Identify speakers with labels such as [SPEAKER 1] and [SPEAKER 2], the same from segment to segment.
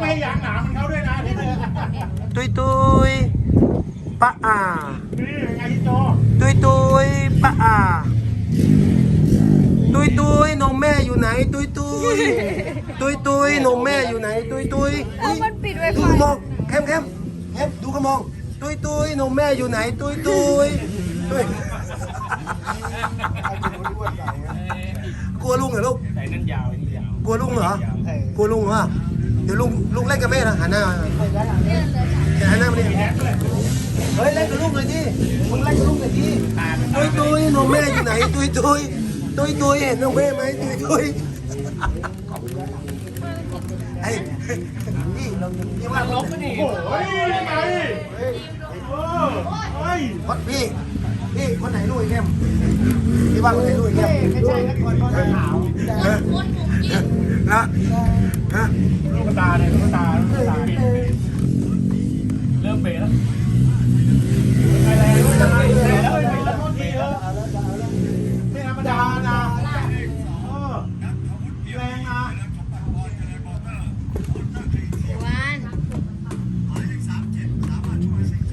[SPEAKER 1] ไม่ให้ยางหนามันเขาด้วยนะนี่
[SPEAKER 2] ตุยตุยปะอ่า
[SPEAKER 1] ไงพี่โจ
[SPEAKER 2] ตุยตุยปะอ่าตุยตุยนมแม่อยู่ไหน ตุยตุยตุยตุยนมแม่อยู่ไหน ตุยตุย
[SPEAKER 3] เออมันปิดไว
[SPEAKER 2] ดู
[SPEAKER 3] ไฟ
[SPEAKER 2] กระมองแคมแคมแคมดูกระมองตุยตุยนมแม่อยู่ไหน ตุยตุยตุยกลัวลุงเหรอลูก
[SPEAKER 1] ไอ้นั่นยาวไอ้นี่ยาว
[SPEAKER 2] กลัวลุงเหรอกลัวลุงเหรอเดี๋ยวลุงลุงเล่นกับแม่นะหันหน้ามาเดี๋ยวหันหน้ามาดิเฮ้ยเล่นกับลุงหน่อยดิมึงเล่นกับลุงหน่อยดิตุยตุยนมแม่อยู่ไหนตุยตุยตุยตุยเห็นนมแม่ไหมตุยตุยไอ้พี่พี่ว่าลุง
[SPEAKER 1] โอ้ยยังไงเออเฮ้ย
[SPEAKER 2] คนพี่พี่คนไหนลุงไอ้แก้มพี่ว่าคนไหนลุงไอ้แก้มไม่ใช่คนคนขาวนะ ฮะ
[SPEAKER 1] ลูกตาเนี่ยลูกตาลูกตาเริ่มเบรแล้วไปแล้วไปแล้วไปแล้วโทษทีเออไม่ธรรมดานะเออแรงนะ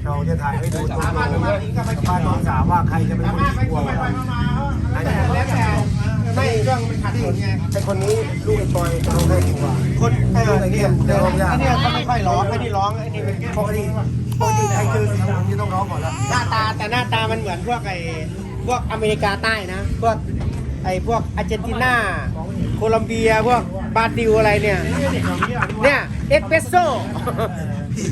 [SPEAKER 2] เราจะถ่ายให้ดูตัวน้องบ้านน้องสาวว่าใครจะเป็นคนที่กลัว เครื่องมันขัดสนไงไอคนนี้ลูกไอ้ปอยเราให้ดีกว่า
[SPEAKER 4] คนเอ
[SPEAKER 2] ลู
[SPEAKER 4] อก
[SPEAKER 2] ไอ้
[SPEAKER 4] เนี่
[SPEAKER 2] เนี่ยยเดี๋ยวร้องยาก
[SPEAKER 4] ไอ้เนี่ยเขาไม่ค่อยร้องไอ้นี่ร้องไอ้นี่เป็น
[SPEAKER 2] ปกติปกติใครเจอสีดำจะต้องร้องก่อนแล้ว
[SPEAKER 4] หน้าตาแต่หน้าตามันเหมือนพวกไอ้พวกอเมริกาใต้นะพวกไอ้พวกอาร์เจนตินาโคลัมเบียพวกบราซิลอะไรเนี่ยเนี่ยเอสเปรสโซ่
[SPEAKER 2] พี่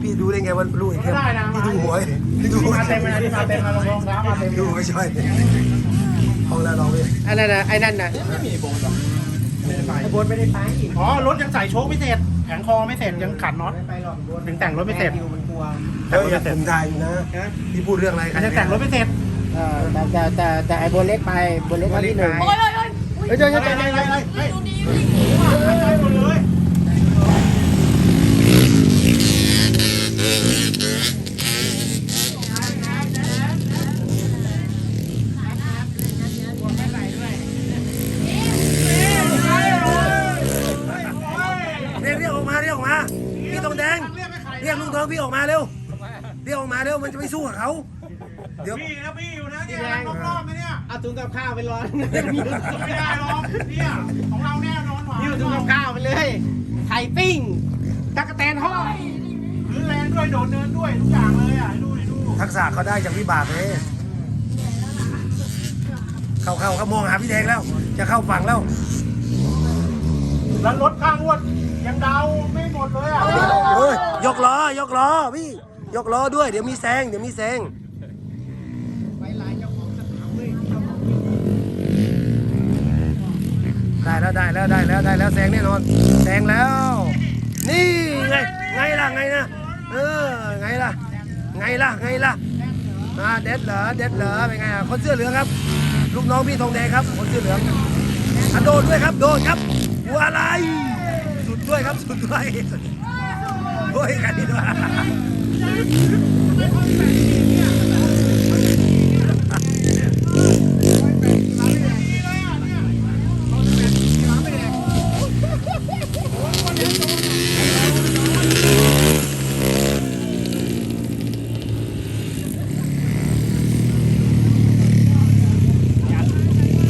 [SPEAKER 2] พี่ดูได้ไงว่าลูกไอ้เข้มพี่ดูหัวพี่ดูหัว
[SPEAKER 1] มาเต็มเลยมาเต็มมาลงรองเท้ามาเต็ม
[SPEAKER 2] ดูไม่ใช่ เอาแล้วลองดิ
[SPEAKER 4] อันนั้นนะไอ้นั่นนะไอ้บนไม่ได้ไปอีก
[SPEAKER 1] อ๋อรถยังใส่โชคไม่เสร็จแผงคอไม่เสร็จยังขัดน็อต
[SPEAKER 4] ไม่ไปหรอกบน
[SPEAKER 1] ถึงแต่งรถไม่เสร็จ
[SPEAKER 4] แดิวมันกลัว
[SPEAKER 2] เฮ้ยผมถ่ายอยู่นะพี่พูดเรื่องอะไร
[SPEAKER 1] ยังแต่งรถไม่เสร็จ
[SPEAKER 4] เออแต่แต่แต่แต่ไอ้บนเล็กไปบนเล็กมาที่หนึ่ง
[SPEAKER 3] โอ้ยโอ้ยโอ้ย
[SPEAKER 4] เฮ้ยเดี๋ยวเดี๋ยว
[SPEAKER 1] ไป
[SPEAKER 4] เดี๋ยว
[SPEAKER 1] ไป
[SPEAKER 4] เดี๋ย
[SPEAKER 2] องพี่ออกมาเร็วเรียกออกมาเร็วมันจะไม่สู้กับเขาเดี๋ยว
[SPEAKER 1] พี่นะพี่อยู่นะเนี่ยรอบรอบๆนะเนี่ย
[SPEAKER 4] เอาถุงกับข้าวไปร้อน
[SPEAKER 1] ไม่ได้หรอกเนี่ยของเราแน่นอนหวาน
[SPEAKER 4] หิ้วถุงกับข้าวไปเลยไข่ปิ้งตั๊กแตนทอด
[SPEAKER 1] หรือแรงด้วยโดดเนินด้วยทุกอย่างเลยอะให้ดูให้ดู
[SPEAKER 2] ทักษะเขาได้จากวิบากเลยเข้าเข้าเขามองหาพี่แดงแล้ว จะเข้าฝั่งแล้ว
[SPEAKER 1] แล้วรถข้างงวดยังเดาไม่หมดเลยอะ
[SPEAKER 2] เฮ้ย ยกล้อยกล้อพี่ ยกล้อด้วย เดี๋ยวมีแซงเดี๋ยวมีแซงได้แล้วได้แล้วได้แล้วได้แล้วแซงแน่นอนแซงแล้ว นี่ไงไงล่ะไงนะเออไงล่ะไงล่ะไงล่ะอ่าเด็ดเหรอเด็ดเหรอเป็นไงอะคนเสื้อเหลืองครับ ลูกน้องพี่ทองแดงครับ คนเสื้อเหลืองอะโดดด้วยครับโดดครับหัวอะไร สุดด้วยครับสุดด้วย โอ้ยกันดีด้วย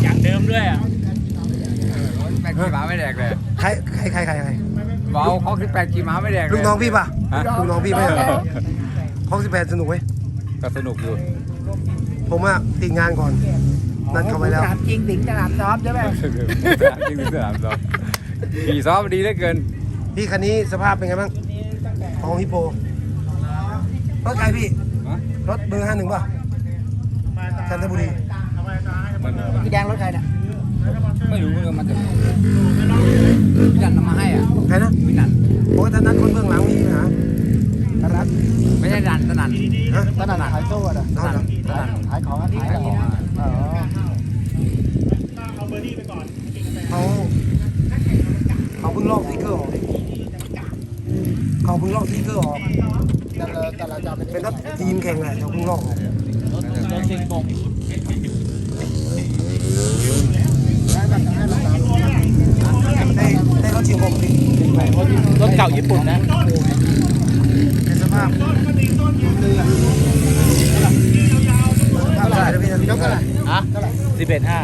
[SPEAKER 1] อย่างเดิมด้วยอะ
[SPEAKER 5] แปดขี่ม้าไม่แดกเลย
[SPEAKER 2] ใครใครใครใครใคร
[SPEAKER 5] เบาเขาคือแปดขี่ม้าไม่แดกเลย
[SPEAKER 2] ลูกน้องพี่ป่ะ
[SPEAKER 5] ฮะ
[SPEAKER 2] ลูกน้องพี่ไหมห้องสิบแปดสนุกไหม
[SPEAKER 5] ก็สนุกอยู่
[SPEAKER 2] ผมว่าติดงานก่อน นัดเขาไว้แล้ว
[SPEAKER 4] สนามจริงถึงสนามซ้อมใช่ไหม
[SPEAKER 5] จริงๆสนามซ้อมขี่ซ้อมดีเหลือเกิน
[SPEAKER 2] พี่คันนี้สภาพเป็นไงบ้างของฮิปโปรถใครพี่
[SPEAKER 5] ฮะ
[SPEAKER 2] รถเบอร์ห้าหนึ่งป่ะจันทบุรี
[SPEAKER 5] มัน
[SPEAKER 4] พี่แดงรถใครเนี่ย
[SPEAKER 5] ไม่รู้เหมือนกันมันจะพี่นันนำมาให้อะ
[SPEAKER 2] ใครนะ
[SPEAKER 5] พี่นัน
[SPEAKER 2] โอ้ยท่านนัดคนเบื้องหลังมีปัญหารัฐ
[SPEAKER 5] ไม่ใช่ดันตะนัน
[SPEAKER 2] ฮะ
[SPEAKER 4] ตอนนั้นขายโซ่อะ
[SPEAKER 2] เอา
[SPEAKER 5] ตะนั
[SPEAKER 2] เหรอน
[SPEAKER 5] ตะนัน
[SPEAKER 4] ขายของขาย
[SPEAKER 5] ขายของอะ
[SPEAKER 4] อ๋อ
[SPEAKER 1] เอาเบอร์ดี้ไปก่อน
[SPEAKER 2] เขาเขาเพิ่งลอกสติ๊กเกอร์ออกเขาเพิ่งลอกสติ๊กเกอร์ออก
[SPEAKER 4] แต่เราแต่เราจะเอาไป
[SPEAKER 2] เป็นรถทีมแข่งแหละเขาเพิ่งลอกออก
[SPEAKER 4] รถเซ็งกง ได้แบบให้เราตาม
[SPEAKER 2] ได้ได้รถทีมผมดิ
[SPEAKER 4] ไป
[SPEAKER 5] รถเก่าญี่ปุ่นนะ
[SPEAKER 2] ในสภาพภาพได้นะพี่นะยกเท่าไหร่
[SPEAKER 5] ฮะสิบเอ็ดห้า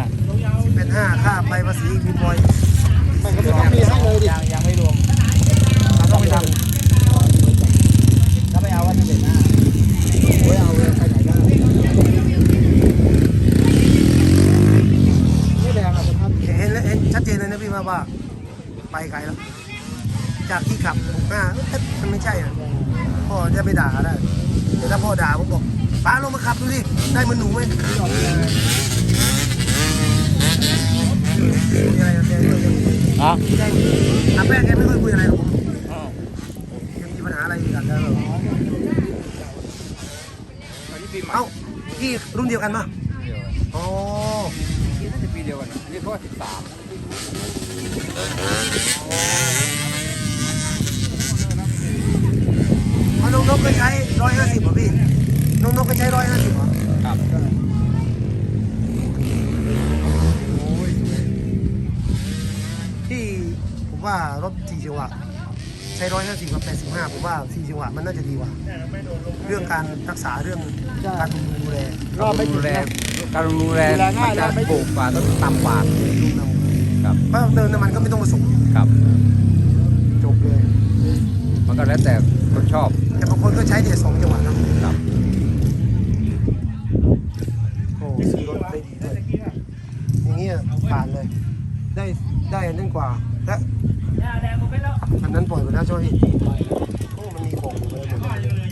[SPEAKER 2] เป็นห้าค่าไปภาษีมีบอย
[SPEAKER 4] มันก็ไม่ต้องมีให้เลยดิ
[SPEAKER 5] ยังยังไม่รวม
[SPEAKER 2] เราต้องไปท
[SPEAKER 5] ถ้
[SPEAKER 2] อะไรกันแล้วเหรอเอ้าพี่รุ่นเดียวกันปะอ๋อ
[SPEAKER 5] นี่น่าจะปีเดียวกันนะนี่เขาว่าสิบสาม
[SPEAKER 2] เพราะน้องนกก็ใช้ร้อยห้าสิบเหรอพี่น้องนกก็ใช้ร้อยห้าสิบเหรอ
[SPEAKER 5] ครับ
[SPEAKER 2] ที่ผมว่ารถสี่จังหวะ ใช้ร้อยห้าสิบกับแปดสิบห้าผมว่าสี่จังหวะมันน่าจะดีกว่า เรื่องการรักษาเรื่องการดูแล
[SPEAKER 4] รอบไม่
[SPEAKER 5] ดู
[SPEAKER 4] ถึง
[SPEAKER 5] แล
[SPEAKER 4] นะ
[SPEAKER 5] การดูแล
[SPEAKER 4] ดูแลง่าย
[SPEAKER 5] มัน
[SPEAKER 4] รอบไม่
[SPEAKER 5] จะ
[SPEAKER 4] ถึง
[SPEAKER 5] ปลูกกว่าต้องต่ำกว่าครับ
[SPEAKER 2] เพราะเติมน้ำมันก็ไม่ต้องผสม
[SPEAKER 5] ครับ
[SPEAKER 2] จบเลย
[SPEAKER 5] มันก็แล้วแต่คนชอบ
[SPEAKER 2] แต่บางคนก็ใช้แต่สองจังหวะนะครับโอ้ซื้อรถได้ดีด้วยอย่างเงี้ยผ่านเลย ได้ได้อันนั้นกว่า และ อันนั้นปล่อยไปแล้วใช่ไหมพี่โอ้มันมีของอยู่เลยหมดเลย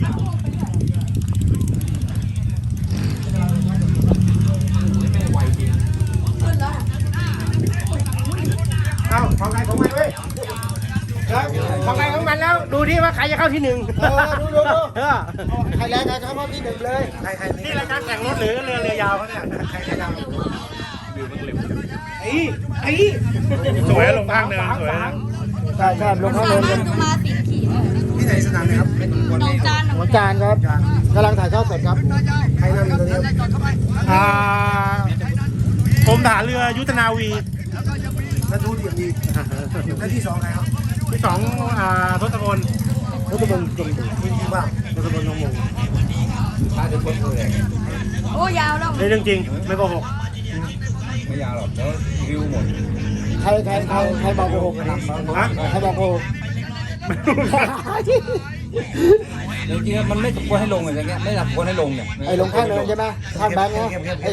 [SPEAKER 2] เอ้าของใครของมันเว้ย
[SPEAKER 4] ของใครของมันแล้ว ดูที่ว่าใครจะเข้าที่หนึ่ง
[SPEAKER 2] เออดูดูดู
[SPEAKER 4] เออใครแรงใครเข้าที่หนึ่งเลย
[SPEAKER 2] ใครใคร
[SPEAKER 4] นี่รายการแข่งรถหรือเรือเรือยาวเขาเนี่ย
[SPEAKER 2] ใครใครดัง
[SPEAKER 4] ไอ้ไอ้
[SPEAKER 1] สวยลงข้างเนินสวย
[SPEAKER 4] ใช่ใช่ลงข้าง
[SPEAKER 3] สา
[SPEAKER 4] เนิน
[SPEAKER 3] มารถดูมาสิบขีด
[SPEAKER 2] ที่ไหนสนามไหนครับ
[SPEAKER 3] ดวงจันทร์
[SPEAKER 4] หัวจานครับกำลังถ่ายทอดสดครับ
[SPEAKER 2] ใครนั่งอยู่ตรงนี้ครับ
[SPEAKER 1] อ่ากรมทหารเรือยุทธนาวี
[SPEAKER 2] แล้วดูเดียมดีแล้วที่สองใครครับ
[SPEAKER 1] ที่สองอ่าทศพล
[SPEAKER 4] รัฐบาลกลุ่ม
[SPEAKER 2] คุณดีบ้าง
[SPEAKER 1] ทศพลนงมง
[SPEAKER 5] ถ้าจะพ้นเลย
[SPEAKER 3] โอ้ยาวแล้ว
[SPEAKER 1] นี่เรื่องจริงไม่โกหก
[SPEAKER 5] ไม่ยาวหรอกแล้ววิวหมด
[SPEAKER 4] ใครใครใครใครบอกโกหก
[SPEAKER 1] ฮะ
[SPEAKER 4] ใครบอกโกหก
[SPEAKER 5] จริงๆมันไม่สมควรให้ลงเลยอย่างเงี้ยไม่สมควรให้ลงเนี่ย
[SPEAKER 4] ไอ้ลงข้างเนินใช่ไหมข้างแบงค์นะไอ้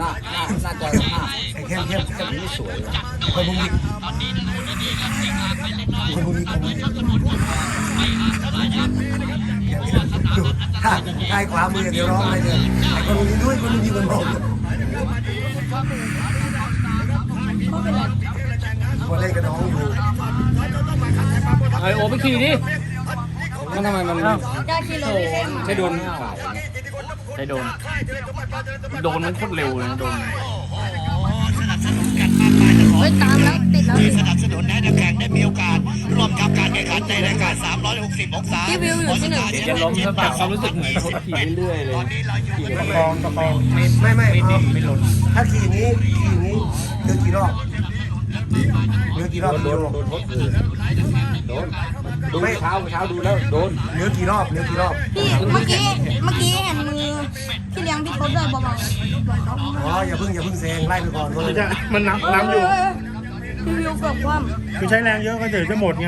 [SPEAKER 5] น่าน่าน่าจะน่า
[SPEAKER 2] ไอ้เข้มเข้ม
[SPEAKER 5] จะไม่สวยเลย
[SPEAKER 2] คนบุญดิคนบุญดิคนบุญดิถ้าใครขวามือเดี๋ยวร้องอะไรเนี่ยไอ้คนบุญดิด้วยคนบุญดิมันร้อง คนเล่นกับน้องอยู่
[SPEAKER 5] ไอโอไปขี่ดิมันทำไมมัน
[SPEAKER 3] ยากิโลเล่ม
[SPEAKER 5] ใช่โดนขาย
[SPEAKER 6] ใช้โดน โดนมันโคตรเร็วเลยนะโดน
[SPEAKER 3] เฮ้ยตามแล้วติดแล้ว
[SPEAKER 7] สนับสนุนให้นักแข่งได้มีโอกาสร่วมกับการแข่งขันในรายการ 360 องศา
[SPEAKER 3] ที่วิวอยู่ที่หนึ่ง
[SPEAKER 6] เดี๋ยวจะล้มซะเปล่าความรู้สึกเหมือนเขาขี่เรื่อยๆเลยขี่
[SPEAKER 1] ประคองประคอง
[SPEAKER 2] ไม่ไม่
[SPEAKER 6] ไม่
[SPEAKER 2] เอา
[SPEAKER 6] ดิ้นไม่หล่น
[SPEAKER 2] ถ้าขี่อย่างนี้ขี่อย่างนี้เดินกี่ รอบเหลือกี่รอบ
[SPEAKER 5] โด
[SPEAKER 2] กี่
[SPEAKER 5] น
[SPEAKER 2] รอบ
[SPEAKER 5] โดนทดเลยโดนดูเช้าเช้าดูแล้วโดน
[SPEAKER 2] เหลือกี่รอบเหลือกี่รอบ
[SPEAKER 3] พี่เมื่อกี้เมื่อกี้เห็นมือพี่เลี้ยงพี่เขาเดินเบา
[SPEAKER 2] อ๋ออย่าเพิ่งอย่าเพิ่งแซงไล่ไปก่อนรถ
[SPEAKER 1] มันจะมันน้ำ
[SPEAKER 3] ๆ
[SPEAKER 1] น้ำอยู่
[SPEAKER 3] พี่วิวเกือบคว่
[SPEAKER 1] คือใช้แรงเยอะก็เดี๋ยวจะหมดไง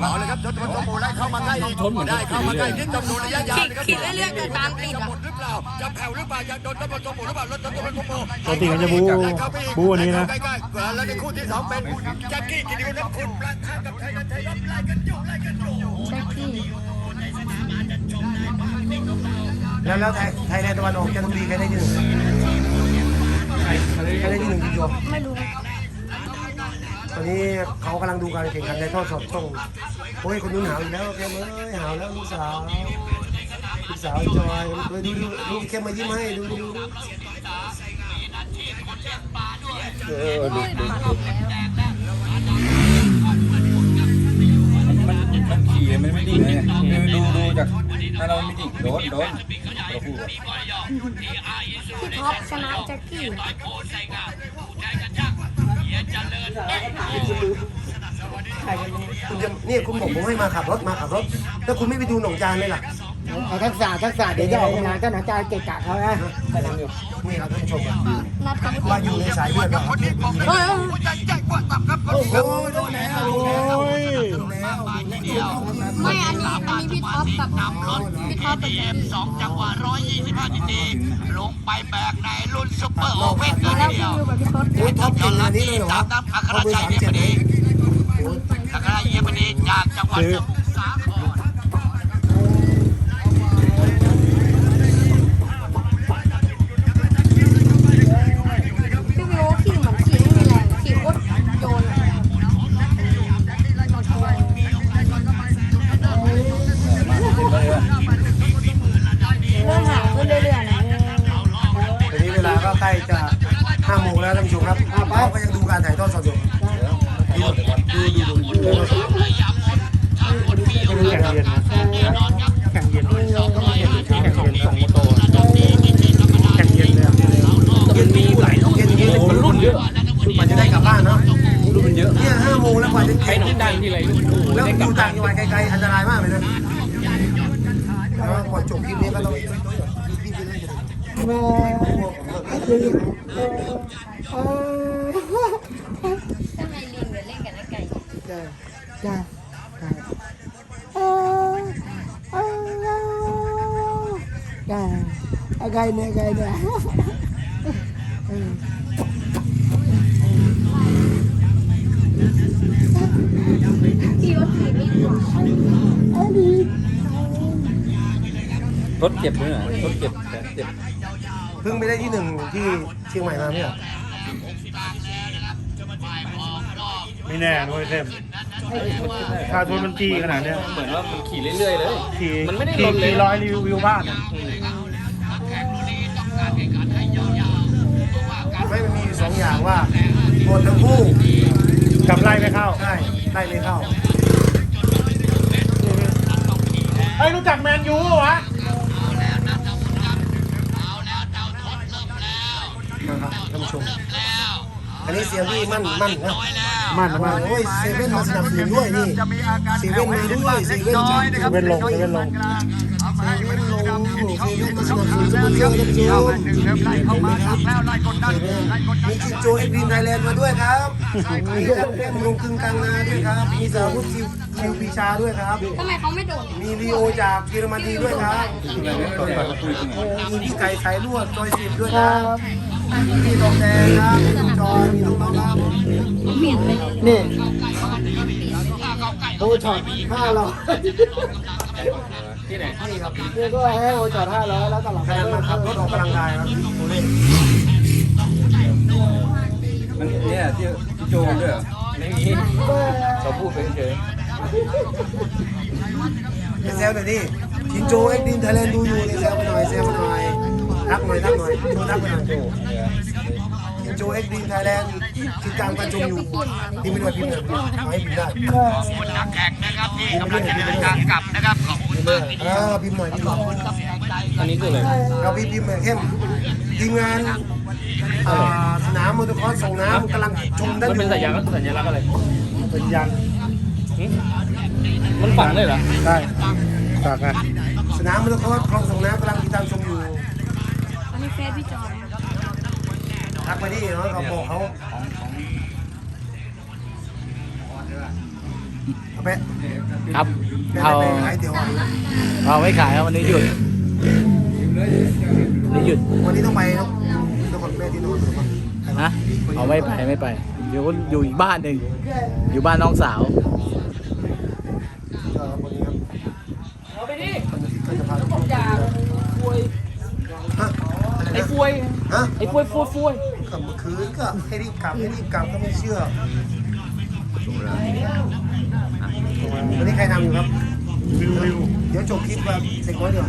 [SPEAKER 7] เอาเลยครับยศมันโมได้เข้ามาใกล้ทนเหมือนได้เข้ามาใกล้นิดจำนวนระยะยาวำนะครับ
[SPEAKER 3] ขีดเรื่อยๆแต่ตามติดอะ
[SPEAKER 7] หมดหรือ เปล่า จะแผ่วหรือเปล่า จะโดนตำรวจโมหรือเปล่ารถตำรวจโม
[SPEAKER 1] ปกติมันจะบูบูอันนี้นะ
[SPEAKER 7] ใกล้ๆแล้วในคู่ที่สองเป็นแจ็คกี้กิติคุณคุณประทะกับไทยนันไทยรับไล่กันอยู่ไล่กันอยู่
[SPEAKER 3] แจ็คกี้
[SPEAKER 2] แล้วแล้วไทยไทยแลนด์ตะวันออกจันทบุรีใครได้ที่หนึ่งใครได้ที่หนึ่งพี่โย
[SPEAKER 3] ไม่รู้
[SPEAKER 2] ตอนนี้เขากำลังดูการแข่งขันในทอดสดช่องโอ้ยคนนู้นหาวอีกแล้วแกมเอ้ยหาวแล้วลูกสาว ลูกสาวจอยดูดูดูดูแกมายิ้มให้ดูดูดู
[SPEAKER 5] เออดูดู
[SPEAKER 3] ปัดออกแล้ว
[SPEAKER 5] มันมันขี่มันไม่ดิ้นเลยดูดูจากถ้าเราไม่ดิ้นโดนโดนเราพูด
[SPEAKER 3] พี่ท็อปชนะแจ็คกี้
[SPEAKER 4] ไปกันนี้
[SPEAKER 2] คุณจะนี่คุณบอกผมให้มาขับรถมาขับรถ แล้วคุณไม่ไปดูหนองจานเลยล่ะ
[SPEAKER 4] เอาทักษะทักษะเดี๋ยวจะออกงเจ้าหน้าที่เกะกะเขานะไปทำอยู่
[SPEAKER 2] นี่ครับท่านผู้ชมครับ
[SPEAKER 3] นัดกัน
[SPEAKER 2] ว่าอยู่ในสายเลือดครับ
[SPEAKER 3] เฮ้ย
[SPEAKER 2] โอ้โหโดนแล้วโดนแล้วโดนแล้ว
[SPEAKER 3] ไม่อันนี้อันนี้พี่ท็อปกับนำรถพี่ท็อปกับเจนี่
[SPEAKER 7] สองจังหวะ125ทีดีลงไปแบกในรุ่นซุปเปอร์โอเว่น
[SPEAKER 3] มาแล้วคุณอยู่กับพี่ท็อป
[SPEAKER 2] ยอปเก่งขนาดนี้เลยเหรอ
[SPEAKER 7] ตามน้ำอัครชัยเยี่ยม
[SPEAKER 2] ดี
[SPEAKER 7] อัครชัยเยี่ยมดีจากจังหวัดสมุทร
[SPEAKER 2] จะ
[SPEAKER 5] ใครที่ดังที่ไรรุ่นโอ้โห
[SPEAKER 2] แล้ว
[SPEAKER 5] ได้
[SPEAKER 2] อก
[SPEAKER 5] ลับ
[SPEAKER 2] ยู่ต่างจังหวัดไกลๆอันตรายมากเลยนะแล้วก่อจบคลิปนี้ก็ต้องพี่พี่เล่น
[SPEAKER 3] ทำไมลิงเหมือนเล่นกับนักไก่
[SPEAKER 4] จ้าจ้าจ้าอะไรเนี่ยอะไรเนี่ย
[SPEAKER 3] ขี่ รถขี่ไม่หยุด
[SPEAKER 5] รถเจ็บเนี่ยรถเจ็บแขนเจ็บ
[SPEAKER 2] เพิ่งไปได้ที่หนึ่งที่เชียงใหม่มาเนี่ย
[SPEAKER 1] ไม่แน่ด้วยเทมค่าทุนมันจี้ขนาดเนี้ย
[SPEAKER 5] เหมือนว่ามันขี่เรื่อยๆเลย
[SPEAKER 1] ขี่
[SPEAKER 5] มันไม่ได้
[SPEAKER 1] ขี่
[SPEAKER 5] ลนเลย
[SPEAKER 1] ขี่ร้อยรีวิวบ้านอะ
[SPEAKER 2] ไม่มันมีอยู่สองอย่างว่าหมดทั้งคู่
[SPEAKER 1] กับไล่ไม่เข้า
[SPEAKER 2] ใช่ไล่ไม่เข้า
[SPEAKER 1] เฮ้ยรู้จักแมนยูเหรอวะ
[SPEAKER 2] นะครับท่านผู้ชมอันนี้เสียงพี่มั่นมั่นนะ
[SPEAKER 1] มันมัน
[SPEAKER 2] โอ้ยเซเว่นมาสนับสนุนด้วยนี่เซเว่นมาด้วยเซเว่นจ้า
[SPEAKER 1] เว้นลงเว้นลง
[SPEAKER 2] เซเว่นลงเซเว่นมาสนับสนุนซุปเปอร์เกอร์ท่านผู้ชมเห็นไหมครับเซเว่นมีชินโจเอ็กดีนไทยแลนด์มาด้วยครับมีจักรแก้มลงกึ่งกลางนาด้วยครับ มีสาวุธคิวคิวปีชาด้วยครับ
[SPEAKER 3] ทำไมเขาไม่โดด
[SPEAKER 2] มีลีโอจากเยอรมนีด้วยครับ
[SPEAKER 5] ตอนก่อนเราคุยกัน
[SPEAKER 2] มีพี่ไก่สายลวดจอยสิบด้วยครับมีพี่ทองแดงครับมีน้องจอยมีน้องน้องครับ
[SPEAKER 3] เปลี่ยนไปเลย
[SPEAKER 4] นี่โอ้ช็อตห้าร้อย
[SPEAKER 5] ที่ไหน
[SPEAKER 2] นี่ครับ
[SPEAKER 4] นี่ก็ให้โอช็อตห้าร้อยแล้วตลอด
[SPEAKER 2] แฟนมาขับรถออกกำลังกายครับโอเล่
[SPEAKER 5] มันเนี่ยที่ที่โจมด้วยเหรอไม่มีเขาพูดเฉย
[SPEAKER 2] ไปแซวหน่อยดิชินโจเอ็กดินไทยแลนด์ดูอยู่นี่แซวไปหน่อยแซวไปหน่อยทักหน่อยทักหน่อยโชว์ทักหน่อย
[SPEAKER 5] โจเนี่ย
[SPEAKER 2] ชินโจเอ็กดินไทยแลนด์ คิดกลางประชุมอยู่พิมพ์ไม่ได้พิมพ์เลยเอาให้พิมพ์ได้
[SPEAKER 7] นักแข่งนะครับที่กำลังจะเดินทางกลับนะครับขอบคุณมากที
[SPEAKER 2] เอ
[SPEAKER 7] เดียว
[SPEAKER 2] อพิมพ์หน่อยพิมพ์หน่อย
[SPEAKER 5] อันนี้คืออะไร
[SPEAKER 2] เราพี่พิมพ์หน่อยเข้มทีมงานอ่าสนามมอเตอร์คอร์สส่งน้ำกำลังชมด้าน
[SPEAKER 5] มัน
[SPEAKER 2] อ
[SPEAKER 5] เป็น
[SPEAKER 2] ยู่
[SPEAKER 5] สัญลักษณ์สัญลักษณ์อะไร
[SPEAKER 1] เป็นยัน
[SPEAKER 5] หึมันฝังเลยเหรอ
[SPEAKER 1] ได้ฝากไง
[SPEAKER 2] สนามมอเตอร์คอร์สคลองส่งน้ำกำลังติดตามชมอยู่
[SPEAKER 3] อันนี้เฟซพี่จอย
[SPEAKER 2] ทักไปดิเนาะเขาบอกเขา เอาไป
[SPEAKER 6] ครับ
[SPEAKER 2] เอา
[SPEAKER 6] เอา
[SPEAKER 2] ไปขายเดี๋ยว
[SPEAKER 6] เอาไม่ขายครับวันนี้หยุดวันนี้หยุด
[SPEAKER 2] วันนี้ต้องไปนนครแม่ที่นครปฐม
[SPEAKER 6] นะเอาไม่ไปไม่ไปเดี๋ยวอยู่อีกบ้านหนึ่งอยู่บ้านน้องสาว
[SPEAKER 2] ก็วันนี้ครับเอาไปดิก็จะพาทุกคนฮะอะไร
[SPEAKER 6] ไอ้
[SPEAKER 2] นะ
[SPEAKER 6] ฟวย
[SPEAKER 2] ฮะ
[SPEAKER 6] ไอ้ฟวยฟวยฟวย
[SPEAKER 2] กลับเมื่อคืนก็ให้รีบกลับให้รีบกลับก็ไม่เชื่อ อยู่ครับ
[SPEAKER 1] วิววิว
[SPEAKER 2] เดี๋ยวจบคลิปแบบเสร็จก่อนเดี๋ยว